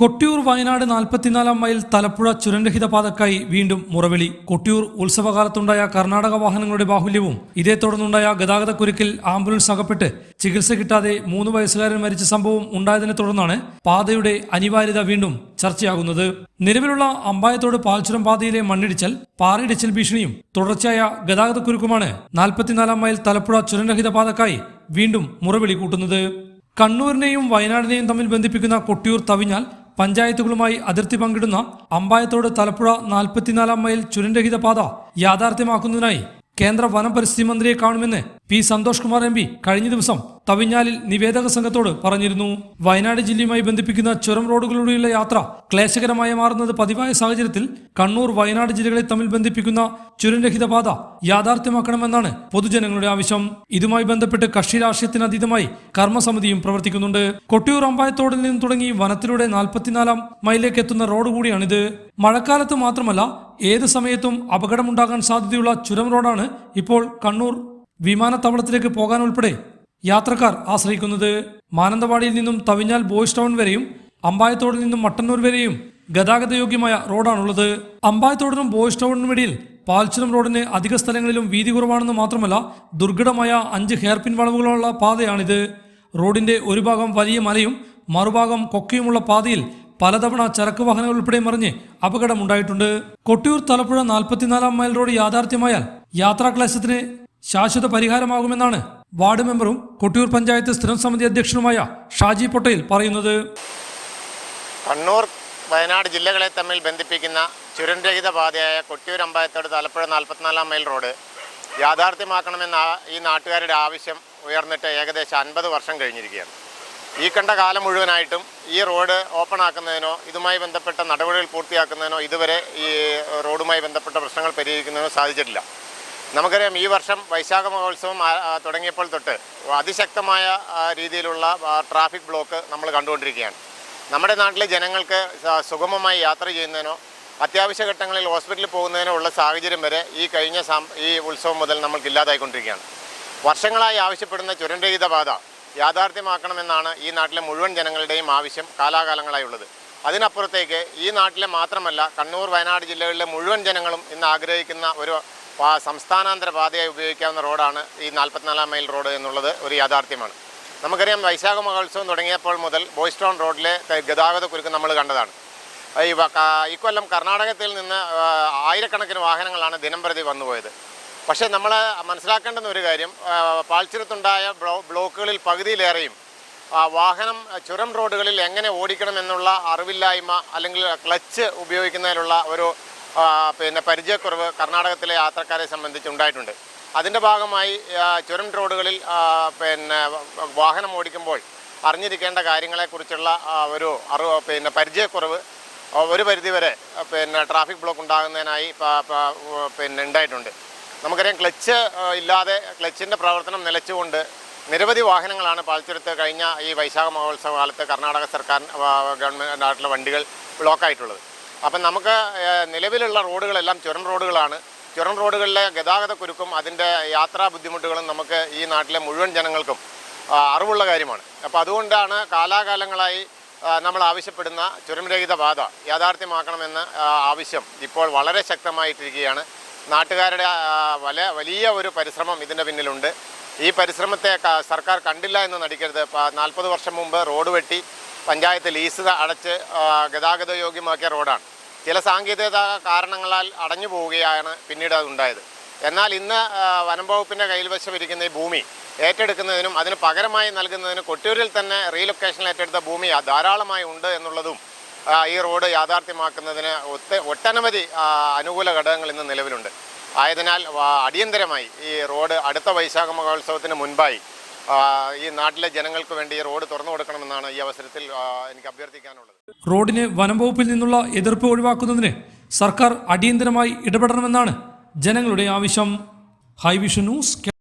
കൊട്ടിയൂർ വയനാട് നാൽപ്പത്തിനാലാം മൈൽ തലപ്പുഴ ചുരൻരഹിത പാതക്കായി വീണ്ടും മുറവിളി. കൊട്ടിയൂർ ഉത്സവകാലത്തുണ്ടായ കർണാടക വാഹനങ്ങളുടെ ബാഹുല്യവും ഇതേ തുടർന്നുണ്ടായ ഗതാഗതക്കുരുക്കിൽ ആംബുലൻസ് അകപ്പെട്ട് ചികിത്സ കിട്ടാതെ മൂന്ന് വയസ്സുകാരൻ മരിച്ച സംഭവം ഉണ്ടായതിനെ തുടർന്നാണ് പാതയുടെ അനിവാര്യത വീണ്ടും ചർച്ചയാകുന്നത്. നിലവിലുള്ള അമ്പായത്തോട് പാൽച്ചുരം പാതയിലെ മണ്ണിടിച്ചൽ പാറയിടിച്ചൽ ഭീഷണിയും തുടർച്ചയായ ഗതാഗതക്കുരുക്കുമാണ് നാൽപ്പത്തിനാലാം മൈൽ തലപ്പുഴ ചുരൻരഹിത പാതക്കായി വീണ്ടും മുറവിളി കൂട്ടുന്നത്. കണ്ണൂരിനെയും വയനാടിനെയും തമ്മിൽ ബന്ധിപ്പിക്കുന്ന കൊട്ടിയൂർ തവിഞ്ഞാൽ പഞ്ചായത്തുകളുമായി അതിർത്തി പങ്കിടുന്ന അമ്പായത്തോട് തലപ്പുഴ നാൽപ്പത്തിനാലാം മൈൽ ചുരൻരഹിത പാത യാഥാർത്ഥ്യമാക്കുന്നതിനായി കേന്ദ്ര വനം പരിസ്ഥിതി മന്ത്രിയെ കാണുമെന്ന് P Santhosh Kumar M P കഴിഞ്ഞ ദിവസം തവിഞ്ഞാലിൽ നിവേദക സംഘത്തോട് പറഞ്ഞിരുന്നു. വയനാട് ജില്ലയുമായി ബന്ധിപ്പിക്കുന്ന ചുരം റോഡുകളിലൂടെയുള്ള യാത്ര ക്ലേശകരമായി മാറുന്നത് പതിവായ സാഹചര്യത്തിൽ കണ്ണൂർ വയനാട് ജില്ലകളെ തമ്മിൽ ബന്ധിപ്പിക്കുന്ന ചുരൻരഹിത പാത യാഥാർത്ഥ്യമാക്കണമെന്നാണ് പൊതുജനങ്ങളുടെ ആവശ്യം. ഇതുമായി ബന്ധപ്പെട്ട് കക്ഷി രാഷ്ട്രീയത്തിന് അതീതമായി കർമ്മസമിതിയും പ്രവർത്തിക്കുന്നുണ്ട്. കൊട്ടിയൂർ അമ്പായത്തോടിൽ നിന്ന് തുടങ്ങി വനത്തിലൂടെ നാൽപ്പത്തിനാലാം മൈലിലേക്ക് എത്തുന്ന റോഡ് കൂടിയാണിത്. മഴക്കാലത്ത് മാത്രമല്ല ഏത് സമയത്തും അപകടമുണ്ടാകാൻ സാധ്യതയുള്ള ചുരം റോഡാണ് ഇപ്പോൾ കണ്ണൂർ വിമാനത്താവളത്തിലേക്ക് പോകാൻ ഉൾപ്പെടെ യാത്രക്കാർ ആശ്രയിക്കുന്നത്. മാനന്തവാടിയിൽ നിന്നും തവിഞ്ഞാൽ ബോയ്സ് ടൗൺ വരെയും അമ്പായത്തോടിൽ നിന്നും മട്ടന്നൂർ വരെയും ഗതാഗതയോഗ്യമായ റോഡാണുള്ളത്. അമ്പായത്തോടിനും ബോയ്സ് ടൗണിനും ഇടയിൽ പാൽച്ചുരം റോഡിന് അധിക സ്ഥലങ്ങളിലും വീതി കുറവാണെന്ന് മാത്രമല്ല ദുർഘടമായ അഞ്ച് ഹെയർപിൻ വളവുകളുള്ള പാതയാണിത്. റോഡിന്റെ ഒരു ഭാഗം വലിയ മലയും മറുഭാഗം കൊക്കയുമുള്ള പാതയിൽ പലതവണ ചരക്ക് വാഹനങ്ങൾ ഉൾപ്പെടെ മറിഞ്ഞ് അപകടമുണ്ടായിട്ടുണ്ട്. കൊട്ടിയൂർ തലപ്പുഴ നാൽപ്പത്തിനാലാം മൈൽ റോഡ് യാഥാർത്ഥ്യമായാൽ യാത്രാക്ലേശത്തിന് ശാശ്വത പരിഹാരമാകുമെന്നാണ് വാർഡ് മെമ്പറും കൊട്ടിയൂർ പഞ്ചായത്ത് സ്ഥിരം സമിതി അധ്യക്ഷനുമായ ഷാജി പട്ടേൽ പറയുന്നത്. കണ്ണൂർ വയനാട് ജില്ലകളെ തമ്മിൽ ബന്ധിപ്പിക്കുന്ന ചുരൻരഹിത പാതയായ കൊട്ടിയൂർ അമ്പായത്തോട് തലപ്പുഴ നാൽപ്പത്തിനാലാം മൈൽ റോഡ് യാഥാർത്ഥ്യമാക്കണമെന്ന ഈ നാട്ടുകാരുടെ ആവശ്യം ഉയർന്നിട്ട് ഏകദേശം അൻപത് വർഷം കഴിഞ്ഞിരിക്കുകയാണ്. ഈ കണ്ട കാലം മുഴുവനായിട്ടും ഈ റോഡ് ഓപ്പൺ ആക്കുന്നതിനോ ഇതുമായി ബന്ധപ്പെട്ട നടപടികൾ പൂർത്തിയാക്കുന്നതിനോ ഇതുവരെ ഈ റോഡുമായി ബന്ധപ്പെട്ട പ്രശ്നങ്ങൾ പരിഹരിക്കുന്നതിനോ സാധിച്ചിട്ടില്ല. നമുക്കറിയാം ഈ വർഷം വൈശാഖ മഹോത്സവം തുടങ്ങിയപ്പോൾ തൊട്ട് അതിശക്തമായ രീതിയിലുള്ള ട്രാഫിക് ബ്ലോക്ക് നമ്മൾ കണ്ടുകൊണ്ടിരിക്കുകയാണ്. നമ്മുടെ നാട്ടിലെ ജനങ്ങൾക്ക് സുഗമമായി യാത്ര ചെയ്യുന്നതിനോ അത്യാവശ്യ ഘട്ടങ്ങളിൽ ഹോസ്പിറ്റലിൽ പോകുന്നതിനോ ഉള്ള സാഹചര്യം വരെ ഈ കഴിഞ്ഞ ഈ ഉത്സവം മുതൽ നമ്മൾക്ക് ഇല്ലാതായിക്കൊണ്ടിരിക്കുകയാണ്. വർഷങ്ങളായി ആവശ്യപ്പെടുന്ന ചുരൻരഹിത പാത യാഥാർത്ഥ്യമാക്കണമെന്നാണ് ഈ നാട്ടിലെ മുഴുവൻ ജനങ്ങളുടെയും ആവശ്യം കാലാകാലങ്ങളായി ഉള്ളത്. അതിനപ്പുറത്തേക്ക് ഈ നാട്ടിലെ മാത്രമല്ല കണ്ണൂർ വയനാട് ജില്ലകളിലെ മുഴുവൻ ജനങ്ങളും ഇന്ന് ആഗ്രഹിക്കുന്ന ഒരു സംസ്ഥാനാന്തര പാതയായി ഉപയോഗിക്കാവുന്ന റോഡാണ് ഈ നാൽപ്പത്തിനാലാം മൈൽ റോഡ് എന്നുള്ളത് ഒരു യാഥാർത്ഥ്യമാണ്. നമുക്കറിയാം വൈശാഖ മഹോത്സവം തുടങ്ങിയപ്പോൾ മുതൽ ബോയ്സ് ടൗൺ റോഡിലെ ഗതാഗത കുരുക്ക് നമ്മൾ കണ്ടതാണ്. ഇക്കൊല്ലം കർണാടകത്തിൽ നിന്ന് ആയിരക്കണക്കിന് വാഹനങ്ങളാണ് ദിനംപ്രതി വന്നുപോയത്. പക്ഷേ നമ്മൾ മനസ്സിലാക്കേണ്ടുന്ന ഒരു കാര്യം പാൽച്ചുരത്തുണ്ടായ ബ്ലോ- ബ്ലോക്കുകളിൽ പകുതിയിലേറെയും വാഹനം ചുരം റോഡുകളിൽ എങ്ങനെ ഓടിക്കണം എന്നുള്ള അറിവില്ലായ്മ അല്ലെങ്കിൽ ക്ലച്ച് ഉപയോഗിക്കുന്നതിലുള്ള ഒരു പിന്നെ പരിചയക്കുറവ് കർണാടകത്തിലെ യാത്രക്കാരെ സംബന്ധിച്ചുണ്ടായിട്ടുണ്ട് അതിന്റെ ഭാഗമായി ചുരം റോഡുകളിൽ പിന്നെ വാഹനം ഓടിക്കുമ്പോൾ അറിഞ്ഞിരിക്കേണ്ട കാര്യങ്ങളെക്കുറിച്ചുള്ള ഒരു അറിവ് പിന്നെ പരിചയക്കുറവ് ഒരു പരിധിവരെ പിന്നെ ട്രാഫിക് ബ്ലോക്ക് ഉണ്ടാകുന്നതിനായി പിന്നെ ഉണ്ടായിട്ടുണ്ട്. നമുക്കറിയാം ക്ലച്ച് ഇല്ലാതെ ക്ലച്ചിന്റെ പ്രവർത്തനം നിലച്ചുകൊണ്ട് നിരവധി വാഹനങ്ങളാണ് പാൽച്ചുരത്ത് കഴിഞ്ഞ ഈ വൈശാഖ മഹോത്സവ കാലത്ത് കർണാടക സർക്കാർ ഗവൺമെന്റ് നാട്ടിലെ വണ്ടികൾ ബ്ലോക്കായിട്ടുള്ളത് അപ്പം നമുക്ക് നിലവിലുള്ള റോഡുകളെല്ലാം ചുരം റോഡുകളാണ്. ചുരം റോഡുകളിലെ ഗതാഗത കുരുക്കും അതിന്റെ യാത്രാ ബുദ്ധിമുട്ടുകളും നമുക്ക് ഈ നാട്ടിലെ മുഴുവൻ ജനങ്ങൾക്കും അറിവുള്ള കാര്യമാണ്. അപ്പോൾ അതുകൊണ്ടാണ് കാലാകാലങ്ങളായി നമ്മൾ ആവശ്യപ്പെടുന്ന ചുരംരഹിത പാത യാഥാർത്ഥ്യമാക്കണമെന്ന ആവശ്യം ഇപ്പോൾ വളരെ ശക്തമായിട്ടിരിക്കുകയാണ്. നാട്ടുകാരുടെ വല വലിയ ഒരു പരിശ്രമം ഇതിന്റെ പിന്നിലുണ്ട്. ഈ പരിശ്രമത്തെ സർക്കാർ കണ്ടില്ല എന്ന് നടിക്കരുത്. നാൽപ്പത് വർഷം മുമ്പ് റോഡ് വെട്ടി പഞ്ചായത്ത് ലീസ് അടച്ച് ഗതാഗത യോഗ്യമാക്കിയ റോഡാണ്. ചില സാങ്കേതിക കാരണങ്ങളാൽ അടഞ്ഞു പോവുകയാണ് പിന്നീട് അതുണ്ടായത് എന്നാൽ ഇന്ന് വനം വകുപ്പിന്റെ കൈവശം ഇരിക്കുന്ന ഈ ഭൂമി ഏറ്റെടുക്കുന്നതിനും അതിന് പകരമായി നൽകുന്നതിനും കൊട്ടിയൂരിൽ തന്നെ റീലൊക്കേഷനിൽ ഏറ്റെടുത്ത ഭൂമി ധാരാളമായി ഉണ്ട് എന്നുള്ളതും ഈ റോഡ് യാഥാർത്ഥ്യമാക്കുന്നതിന് ഒത്ത ഒട്ടനവധി അനുകൂല ഘടകങ്ങൾ ഇന്ന് നിലവിലുണ്ട്. ആയതിനാൽ അടിയന്തരമായി ഈ റോഡ് അടുത്ത വൈശാഖ മഹോത്സവത്തിന് മുൻപായി ഈ നാട്ടിലെ ജനങ്ങൾക്ക് വേണ്ടി ഈ റോഡ് തുറന്നു കൊടുക്കണമെന്നാണ് ഈ അവസരത്തിൽ എനിക്ക് അഭ്യർത്ഥിക്കാനുള്ളത്. റോഡിന് വനംവകുപ്പിൽ നിന്നുള്ള എതിർപ്പ് ഒഴിവാക്കുന്നതിന് സർക്കാർ അടിയന്തരമായി ഇടപെടണമെന്നാണ് ജനങ്ങളുടെ ആവശ്യം. ഹൈവിഷൻ ന്യൂസ്